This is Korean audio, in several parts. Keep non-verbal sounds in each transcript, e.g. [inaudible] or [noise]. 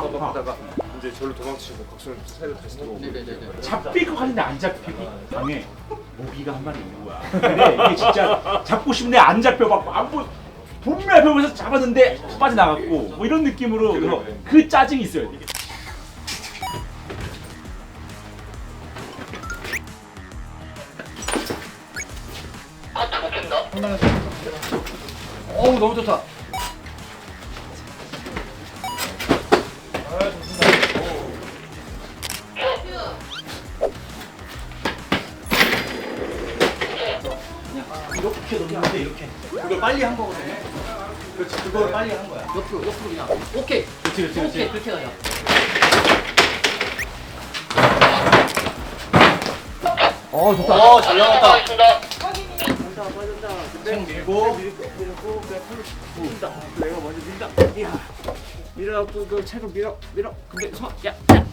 하다가 이제 절로 도망치고 각성 사이로 다시 들어오고 잡힐 것 같은데 안 잡히고 방에 모기가 한 마리 있는 거야. 근데 이게 진짜 잡고 싶은데 안 잡혀갖고 안 보. 분명히 보면서 잡았는데 빠져나갔고 뭐 이런 느낌으로 그래서 그 짜증이 있어요 이게. 어우 너무 좋다. 이렇게 넣는데 이렇게. 그걸 빨리 한 거거든요. 그렇지. 그걸 빨리 한 거야. 옆으로 옆으로 그냥. 오케이. 그렇지 그렇지 오케이 그렇지. 그렇게 가자. 어 좋다. 어잘 나갔다. 땡 밀고. 내가 먼저 밀다. 야. 밀어갖고 그 채로 밀어 밀어. 근데 손 야, 야.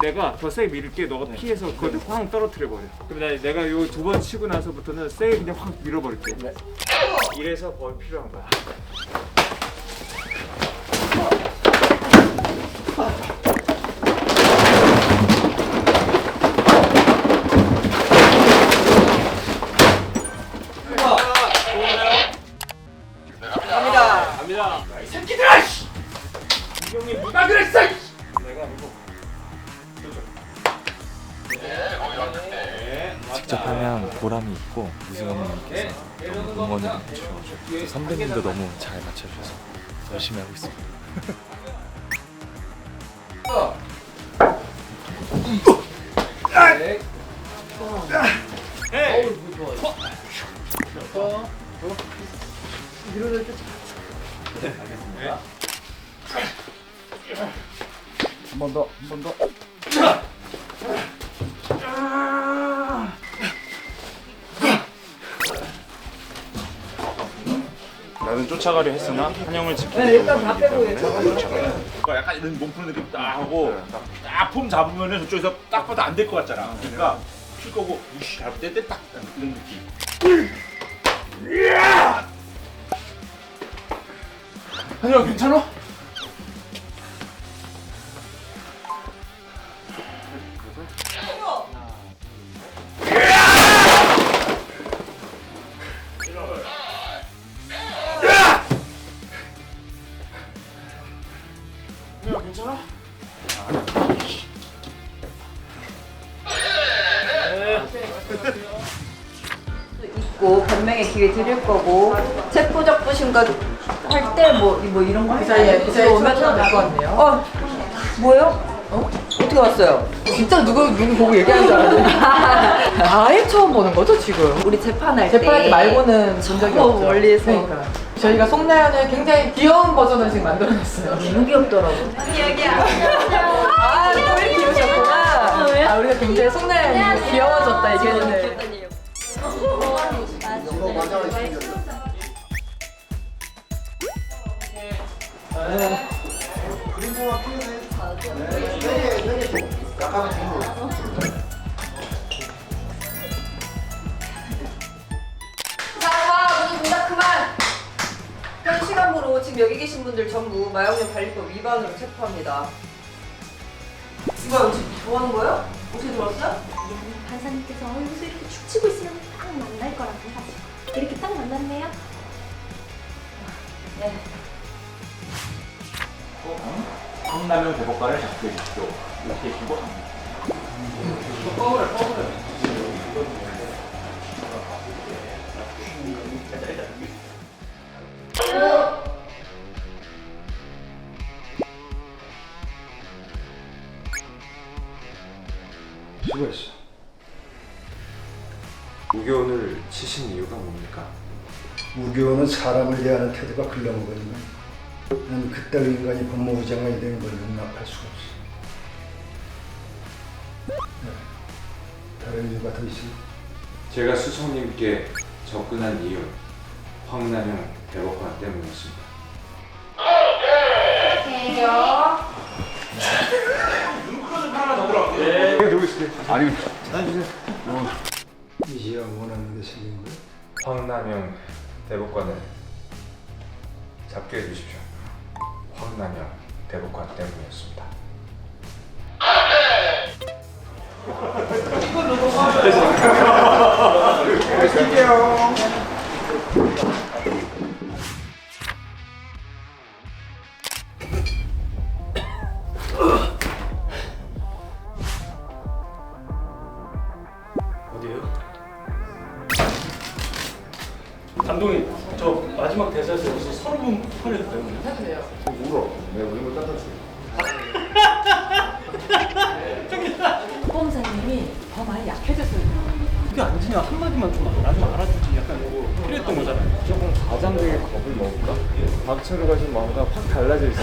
내가 더 세게 밀게. 너가 피해서 그걸 확 떨어뜨려 버려. 그럼 나 내가 요 두 번 치고 나서부터는 세게 그냥 확 밀어버릴게. 이래서 벌 필요한 거야 직접 하면 보람이 있고 이수영님께서 너무 응원을 해주셔가지고 선배님도 너무 잘 맞춰주셔서 열심히 하고 있습니다. 한 번 더, 한 번 더. 쫓아가려 했으나 한영을 지키기 네, 다 빼고 해. 그러니까 약간 이런 몸 푸는 느낌 딱 하고 딱 폼 잡으면은 저쪽에서 딱 봐도 안 될 것 같잖아. 그러니까 칠 거고 무시 잘못될 때딱 이런 느낌. 한영 괜찮아? 있고 변명의 기회 드릴 거고 체포적 부신 것할때 뭐 뭐 이런 거그 사이에 그 사이에 오면 될것 같네요. 어 뭐요? 어? 어떻게 왔어요? 진짜 누구 누구 보고 얘기하는 줄 알았는데 [laughs] 아예 처음 보는 거죠 지금? 우리 재판할 때 재판할 때 말고는 본 적이 저 없죠. 멀리서. 그러니까 저희가 송나연을 굉장히 귀여운 버전을 지금 만들어냈어요. 너무 귀엽더라고. 아, 또 이렇게 귀여우셨구나. 아, 우리가 굉장히 송나연이 귀여워졌다 이제는. 자, 모두 동작 그만. 현 시간으로 지금 여기 계신 분들 전부 마약류 관리법 위반으로 체포합니다. 이거 지금 뭐 하는 거예요? 어떻게 들어왔어요? 간사님께서 여기서 이렇게 축 치고 있으면 딱 만날 거라고 해가지고 이렇게 딱 만났네요. 네. 성라면 대법관을 잡게 해주십시오. 이렇게 해주고 합니다. 수고했어. 우교원을 치신 이유가 뭡니까? 우교는 사람을 대하는 태도가 글러먹으니까 난 그따위 인간이 법무부 장관이 되는 걸 용납할 수가 없어. 네. 다른 이유가 더 있어? 제가 수석님께 접근한 이유 황남영 대법관 때문이었습니다. 이 제야 원하는 게 생긴 거야? 황남영 대법관을 잡게 해주십시오. 황남영 대법관 때문이었습니다. [laughs] 감독님 저 마지막 대사에서 여기서 분 폰해도 되는데 울어. 내가 우는 거 닦아줄게. 후보자님이 더 많이 약해졌어요. 그게 안 지냐 한마디만 좀 나좀 알아주지 약간 이거 필요했던 거잖아요 조금 과장되게 겁을 먹을까? 박철우가 지금 뭔가 확 달라져 있어.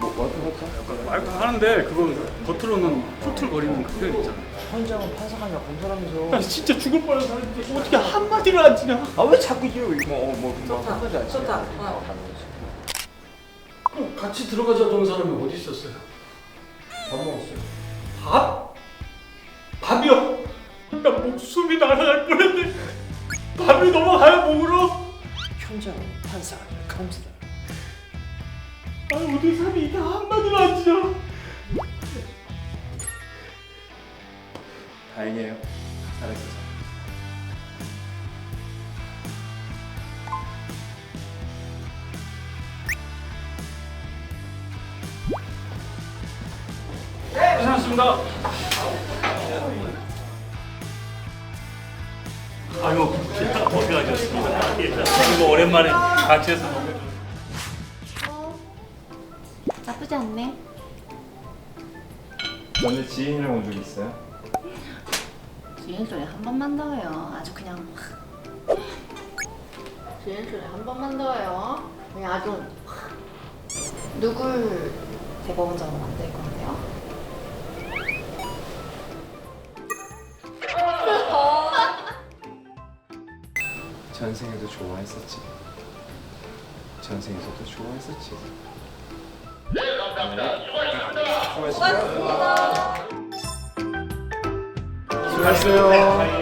뭐 어떻게 할까? 말도 하는데 그건 겉으로는 툴툴거리는 그 표현 있잖아 현장은 판사가 아니라 검사라면서. 아 진짜 죽을 뻔했는데 어떻게 한마디를 안 지냐 아 왜 자꾸 이게 뭐, 어, 뭐, 뭐, 좋다. 좋다. 치냐. 어. 그럼 같이 들어가자던 사람이 어디 있었어요? 밥 먹었어요. 밥? 밥이요? 나 목숨이 날아갈 뻔했네 밥이 넘어가요 목으로? 현장은 판사가 아니라 검사다. 아 어디 사람이 이게 한마디를 안 지냐 다행이에요. 잘했어. 고생하셨습니다 아유 고생하셨습니다 이거 오랜만에 같이 해서 너무 어, 나쁘지 않네. 전에 지인이랑 온 적 있어요? 주인 소리 한 번만 더요. 아주 그냥 확. 주인 소리 한 번만 더요. 그냥 아주 확. 누굴 대법원장으로 만들 건데요? 전생에도 좋아했었지. 전생에서도 좋아했었지. 수고하셨습니다. 수고하셨어요.